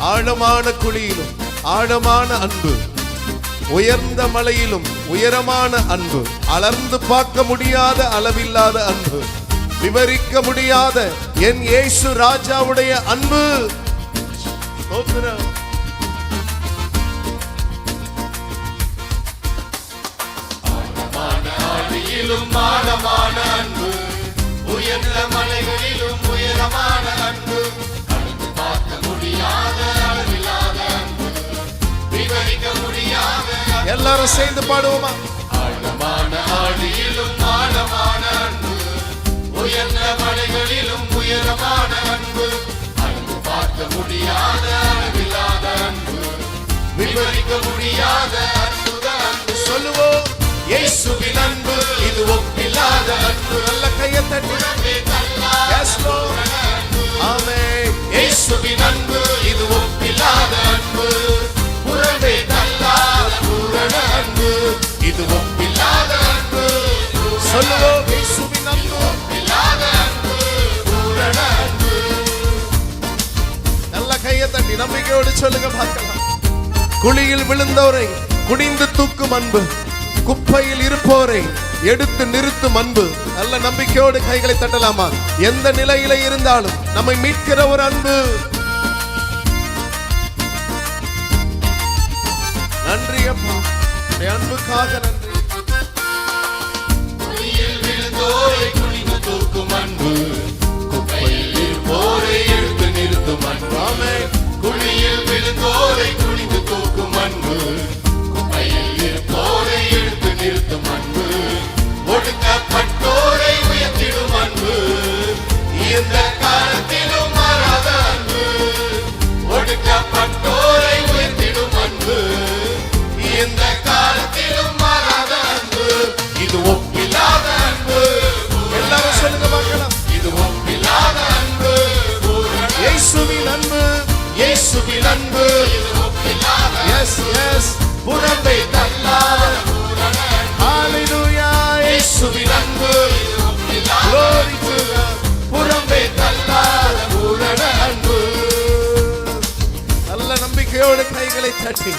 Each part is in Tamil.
ஆழமான குழியிலும் ஆழமான அன்பு. உயர்ந்த மலையிலும் உயரமான அன்பு. அளர்ந்து பார்க்க முடியாத அளவில்லாத அன்பு. விவரிக்க முடியாத என் இயேசு ராஜாவுடைய அன்பு. ஆழமான அன்பு. உயர்ந்த எல்லாரும் சேர்ந்து பாடுவோமா? ஆழமான ஆழியிலும் ஆழமான அன்பு உயர்ந்த மலைகளிலும் உயரமான அன்பு அளந்து பார்க்க முடியாத அளவில்லாத அன்பு விவரிக்க முடியாத அற்புத அன்பு. சொல்லுவோம். இயேசுவின் அன்பு இது ஒப்பில்லாத அன்பு. சொல்லுவோம். நல்ல கையை தட்டி நம்பிக்கையோடு சொல்லுங்க பார்க்கலாம் குழியில் விழுந்தோரை குனிந்து தூக்கும் அன்பு. குப்பையில் இருப்போரை எடுத்து நிறுத்தும் அன்பு. நல்ல நம்பிக்கையோடு கைகளை தட்டலாமா? எந்த நிலையில இருந்தாலும் நம்மை மீட்கிற ஒரு அன்பு. நன்றி அப்பா. உடைய அன்புக்காக நன்றி. குழியில் விழுந்தோரை குனிந்து தூக்கும் அன்பு. குப்பையில் இருப்போரை எடுத்து நிறுத்தும் அன்பு. குழியில் விழுந்தோரை குனிந்து தூக்கும் அன்பு. எஸ் புறம்பை தள்ளாத பூரண ஹalleluya இயேசுவின் அன்பு. glory to God. புறம்பை தள்ளாத பூரண அன்பு. நல்ல நம்பிக்கையோடு கைகளை தட்டி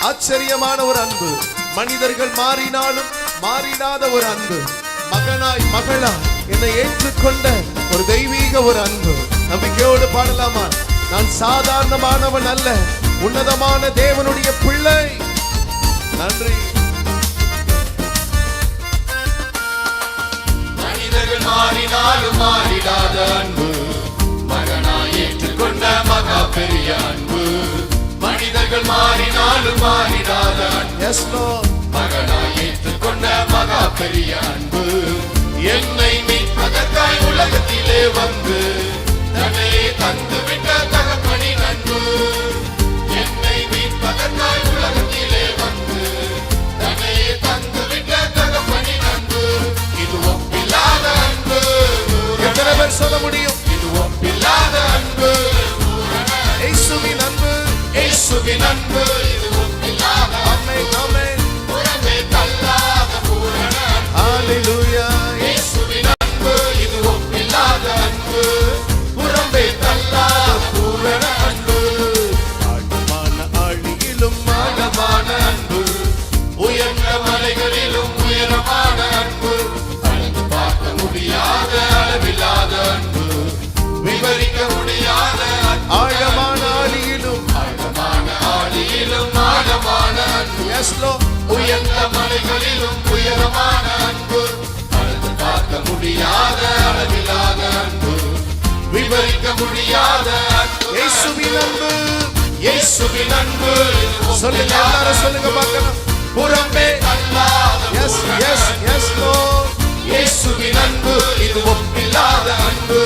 ஆச்சரியமான ஒரு அன்பு. மனிதர்கள் மாறினாலும் மாறிடாத ஒரு அன்பு. மகனாய் மகளா என்னை ஏற்றுக்கொண்ட ஒரு தெய்வீக ஒரு அன்பு. நம்பிக்கையோடு பாடலாமா? நான் சாதாரணமானவன் அல்ல. உன்னதமான தேவனுடைய பிள்ளை. நன்றி. மனிதர்கள் மாறினாலும் மாறிடாத அன்பு. மகனாய் ஏற்றுக்கொண்ட மகா பெரிய அன்பு. மனிதர்கள் மாறினாலும் மாறிடாத அன்பு. மகனாய் ஏற்றுக்கொண்ட மகா பெரிய அன்பு. முடியும் இது ஒப்பில்லாத அன்பு. இயேசுவின் அன்பு. இயேசுவின் அன்பு. இது ஒப்பில்லாத ஆமென் ஆமென் காஸ்லோ உயர்ந்த மலைகளிலும் உயரமான அன்பு. அளந்து பார்க்க முடியாத அளவிலான அன்பு. விவரிக்க முடியாத இயேசுவின் அன்பு. இயேசுவின் அன்பு. சொல்லுங்க எல்லாரும் சொல்லுங்க பார்க்கலாம் புறம்பே. அல்லாத எஸ் எஸ் எஸ் லோ இயேசுவின் அன்பு. இது ஒப்பில்லாத அன்பு.